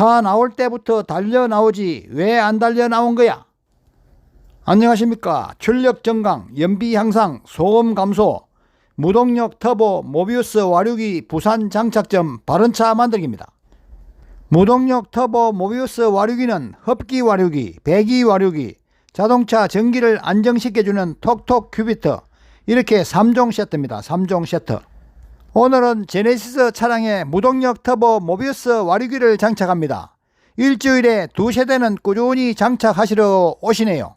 차 나올 때부터 달려 나오지 왜 안 달려 나온 거야? 안녕하십니까. 출력 정강, 연비 향상, 소음 감소, 무동력 터보 모비우스 와류기 부산 장착점 바른차 만들기입니다. 무동력 터보 모비우스 와류기는 흡기 와류기, 배기 와류기, 자동차 전기를 안정시켜주는 톡톡 큐비트 이렇게 3종 세트입니다. 3종 세트. 오늘은 제네시스 차량에 무동력 터보 모비우스 와류기를 장착합니다. 일주일에 두 세대는 꾸준히 장착하시러 오시네요.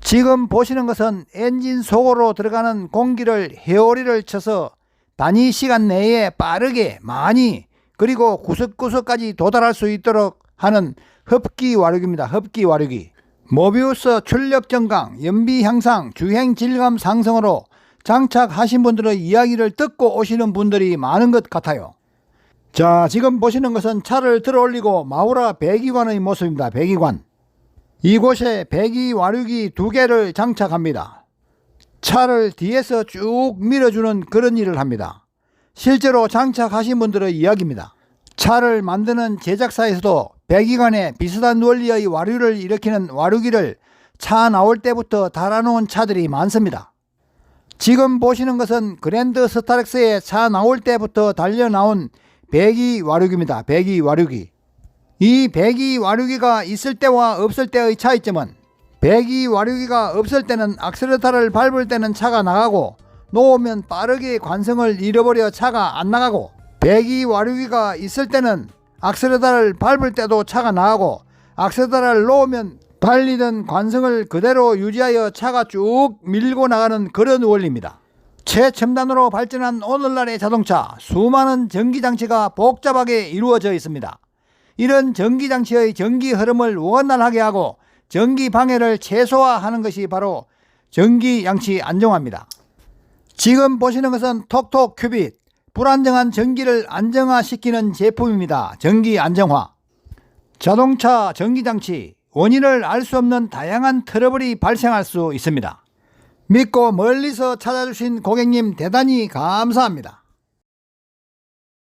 지금 보시는 것은 엔진 속으로 들어가는 공기를 헤어리를 쳐서 단위 시간 내에 빠르게 많이 그리고 구석구석까지 도달할 수 있도록 하는 흡기 와류기입니다. 흡기 와류기. 모비우스 출력 정강, 연비 향상, 주행 질감 상승으로 장착하신 분들의 이야기를 듣고 오시는 분들이 많은 것 같아요. 자, 지금 보시는 것은 차를 들어 올리고 마우라 배기관의 모습입니다. 배기관. 이곳에 배기 와류기 두 개를 장착합니다. 차를 뒤에서 쭉 밀어주는 그런 일을 합니다. 실제로 장착하신 분들의 이야기입니다. 차를 만드는 제작사에서도 배기관에 비슷한 원리의 와류를 일으키는 와류기를 차 나올 때부터 달아놓은 차들이 많습니다. 지금 보시는 것은 그랜드 스타렉스에 차 나올 때부터 달려 나온 배기 와류기입니다. 배기 와류기. 이 배기 와류기가 있을 때와 없을 때의 차이점은 배기 와류기가 없을 때는 악셀레타를 밟을 때는 차가 나가고 놓으면 빠르게 관성을 잃어버려 차가 안 나가고 배기 와류기가 있을 때는 악셀레타를 밟을 때도 차가 나가고 악셀레타를 놓으면 발리던 관성을 그대로 유지하여 차가 쭉 밀고 나가는 그런 원리입니다. 최첨단으로 발전한 오늘날의 자동차 수많은 전기장치가 복잡하게 이루어져 있습니다. 이런 전기장치의 전기 흐름을 원활하게 하고 전기 방해를 최소화하는 것이 바로 전기장치 안정화입니다. 지금 보시는 것은 톡톡 큐빗 불안정한 전기를 안정화시키는 제품입니다. 전기 안정화. 자동차 전기장치 원인을 알 수 없는 다양한 트러블이 발생할 수 있습니다. 믿고 멀리서 찾아주신 고객님 대단히 감사합니다.